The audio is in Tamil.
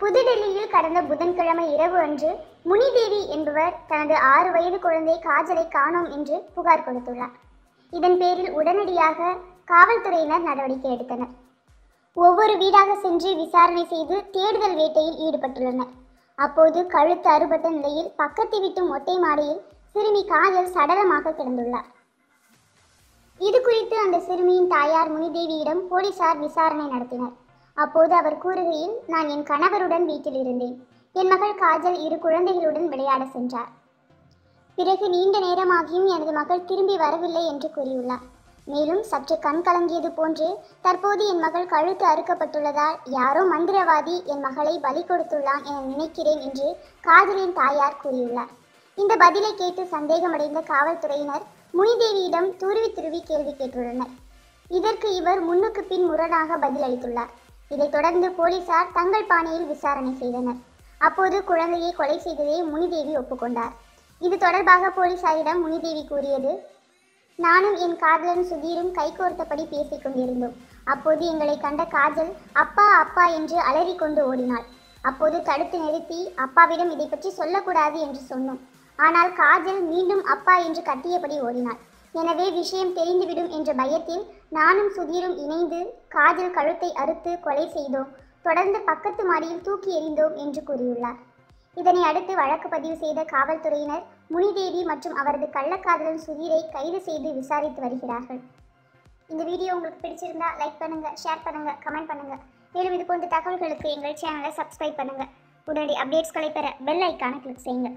புதுடெல்லியில் கடந்த புதன்கிழமை இரவு அன்று முனிதேவி என்பவர் தனது ஆறு வயது குழந்தை காஜலை காணோம் என்று புகார் கொடுத்துள்ளார். இதன் பேரில் உடனடியாக காவல்துறையினர் நடவடிக்கை எடுத்தனர். ஒவ்வொரு வீடாக சென்று விசாரணை செய்து தேடுதல் வேட்டையில் ஈடுபட்டுள்ளனர். அப்போது கழுத்து அறுபட்ட நிலையில் பக்கத்து வீட்டு மொட்டை மாடியில் சிறுமி காஜல் சடலமாக கிடந்துள்ளார். இது குறித்து அந்த சிறுமியின் தாயார் முனிதேவியிடம் போலீசார் விசாரணை நடத்தினர். அப்போது அவர் கூறுகையில் நான் என் கணவருடன் வீட்டில் இருந்தேன் என் மகள் காஜல் இரு குழந்தைகளுடன் விளையாட சென்றார். பிறகு நீண்ட நேரமாகியும் எனது மகள் திரும்பி வரவில்லை என்று கூறியுள்ளார். மேலும் சற்று கண் கலங்கியது போன்று தற்போது என் மகள் கழுத்து அறுக்கப்பட்டுள்ளதால் யாரோ மந்திரவாதி என் மகளை பலி கொடுத்துள்ளான் என நினைக்கிறேன் என்று காஜலின் தாயார் கூறியுள்ளார். இந்த பதிலை கேட்டு சந்தேகமடைந்த காவல்துறையினர் முனிதேவியிடம் துருவி துருவி கேள்வி கேட்டுள்ளனர். இதற்கு இவர் முன்னுக்கு பின் முரணாக பதிலளித்துள்ளார். இதைத் தொடர்ந்து போலீசார் தங்கள் பாணியில் விசாரணை செய்தனர். அப்போது குழந்தையை கொலை செய்ததை முனிதேவி ஒப்புக்கொண்டார். இது தொடர்பாக போலீசாரிடம் முனிதேவி கூறியது நானும் என் காதலன் சுதீரும் கைகோர்த்தபடி பேசிக் கொண்டிருந்தோம். அப்போது எங்களை கண்ட காஜல் அப்பா அப்பா என்று அலறிக்கொண்டு ஓடினாள். அப்போது தடுத்து நிறுத்தி அப்பாவிடம் இதை பற்றி சொல்லக்கூடாது என்று சொன்னோம். ஆனால் காஜல் மீண்டும் அப்பா என்று கத்தியபடி ஓடினாள். எனவே விஷயம் தெரிந்துவிடும் என்ற பயத்தில் நானும் சுதீரும் இணைந்து காஜல் கழுத்தை அறுத்து கொலை செய்தோம். தொடர்ந்து பக்கத்து மாடியில் தூக்கி எறிந்தோம் என்று கூறியுள்ளார். இதனை அடுத்து வழக்கு பதிவு செய்த காவல்துறையினர் முனிதேவி மற்றும் அவரது கள்ளக்காதலன் சுதீரை கைது செய்து விசாரித்து வருகிறார்கள். இந்த வீடியோ உங்களுக்கு பிடிச்சிருந்தா லைக் பண்ணுங்க ஷேர் பண்ணுங்க கமெண்ட் பண்ணுங்க. மேலும் இது போன்ற தகவல்களுக்கு எங்கள் சேனலை சப்ஸ்கிரைப் பண்ணுங்க. உடனடி அப்டேட்ஸ்களை பெற பெல் ஐக்கானை கிளிக் செய்யுங்க.